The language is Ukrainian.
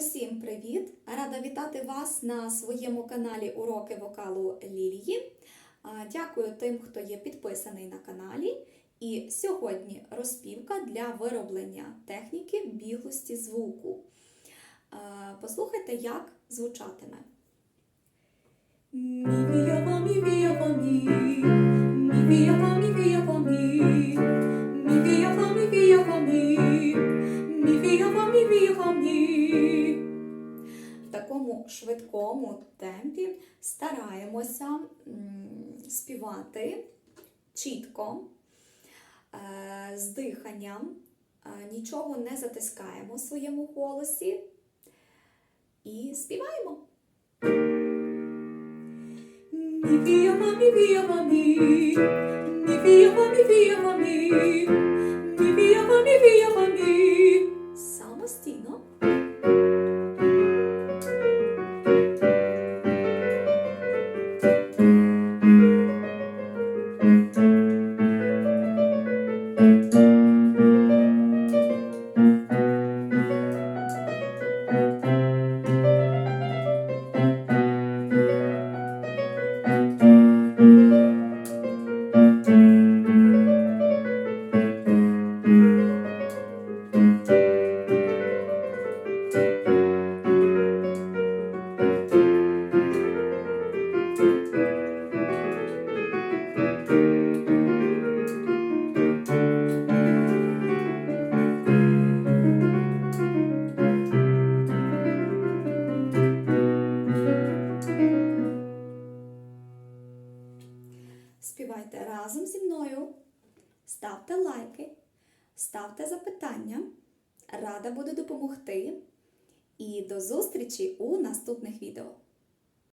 Усім привіт! Рада вітати вас на своєму каналі Уроки вокалу Лілії. Дякую тим, хто є підписаний на каналі. І сьогодні розпівка для вироблення техніки біглості звуку. Послухайте, як звучатиме. Такому швидкому темпі стараємося співати чітко, е, з диханням, е, нічого не затискаємо в своєму голосі і співаємо. Mi via va mi via va mi Mi via Співайте разом зі мною. Ставте лайки, ставте запитання. Рада буду допомогти. І до зустрічі у наступних відео.